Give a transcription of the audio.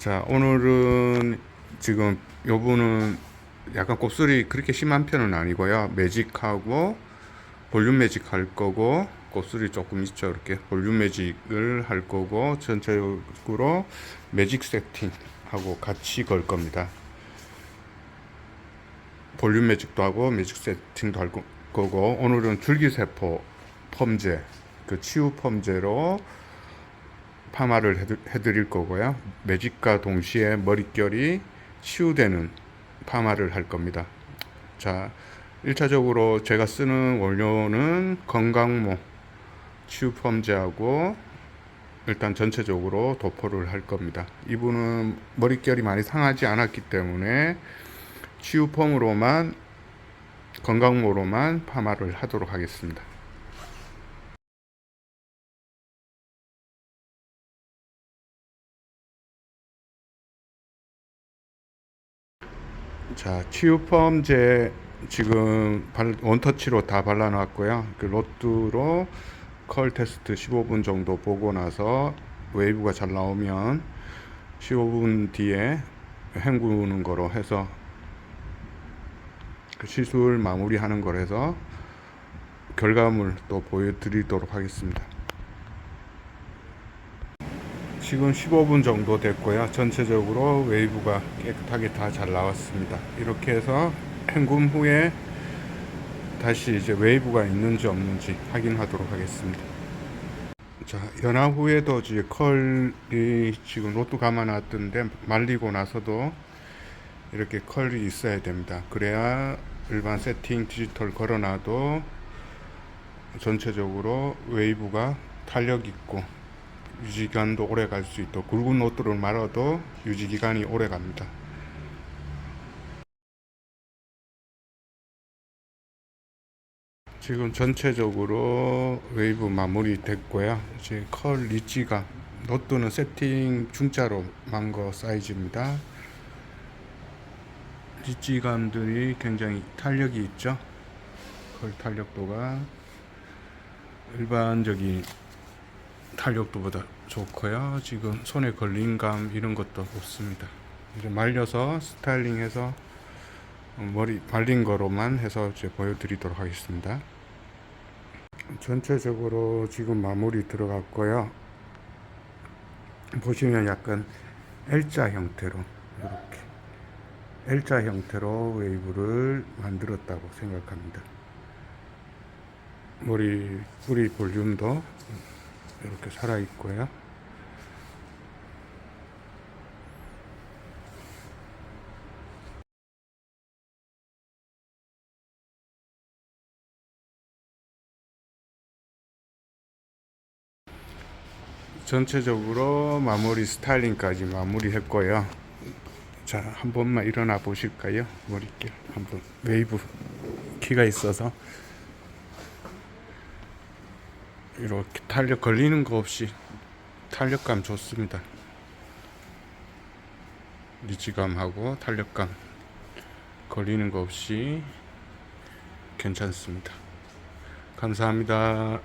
자, 오늘은 지금 요분은 약간 곱슬이 그렇게 심한 편은 아니고요. 매직하고 볼륨 매직 할 거고 곱슬이 조금 있죠. 이렇게 볼륨 매직을 할 거고 전체적으로 매직 세팅 하고 같이 걸 겁니다. 볼륨 매직도 하고 매직 세팅도 할 거- 거고 오늘은 줄기세포 펌제 그 치유 펌제로 파마를 해드, 해드릴 거고요. 매직과 동시에 머릿결이 치유되는 파마를 할 겁니다. 자, 1차적으로 제가 쓰는 원료는 건강모 치유 펌제하고 일단 전체적으로 도포를 할 겁니다. 이분은 머릿결이 많이 상하지 않았기 때문에 치유 펌으로만 건강모로만 파마를 하도록 하겠습니다. 자, 치유펌제 지금 발- 원터치로 다 발라놨고요. 그 로뚜로 컬 테스트 15분 정도 보고 나서 웨이브가 잘 나오면 15분 뒤에 헹구는 거로 해서 그 시술 마무리하는 걸 해서 결과물 또 보여드리도록 하겠습니다. 지금 15분 정도 됐고요. 전체적으로 웨이브가 깨끗하게 다 잘 나왔습니다. 이렇게 해서 헹굼 후에 다시 이제 웨이브가 있는지 없는지 확인하도록 하겠습니다. 자, 연화 후에도 이제 컬이 지금 로또 감아 놨던데 말리고 나서도 이렇게 컬이 있어야 됩니다. 그래야 일반 세팅 디지털 걸어놔도 전체적으로 웨이브가 탄력 있고 유지기간도 오래 갈 수 있도록 굵은 노트를 말아도 유지기간이 오래 갑니다. 지금 전체적으로 웨이브 마무리 됐고요. 이제 컬 리치가 노트는 세팅 중자로 만거 사이즈입니다. 리치감들이 굉장히 탄력이 있죠. 컬 탄력도가 일반적인 탄력도보다 좋고요. 지금 손에 걸린 감 이런 것도 없습니다. 이제 말려서 스타일링해서 머리 말린 거로만 해서 이제 보여드리도록 하겠습니다. 전체적으로 지금 마무리 들어갔고요. 보시면 약간 L자 형태로 이렇게 L자 형태로 웨이브를 만들었다고 생각합니다. 머리 뿌리 볼륨도 이렇게 살아 있고요. 전체적으로 마무리 스타일링까지 마무리했고요. 자, 한 번만 일어나 보실까요? 머릿결 한번 웨이브 키가 있어서 이렇게 탄력 걸리는 거 없이 탄력감 좋습니다. 리치감하고 탄력감 걸리는 거 없이 괜찮습니다. 감사합니다.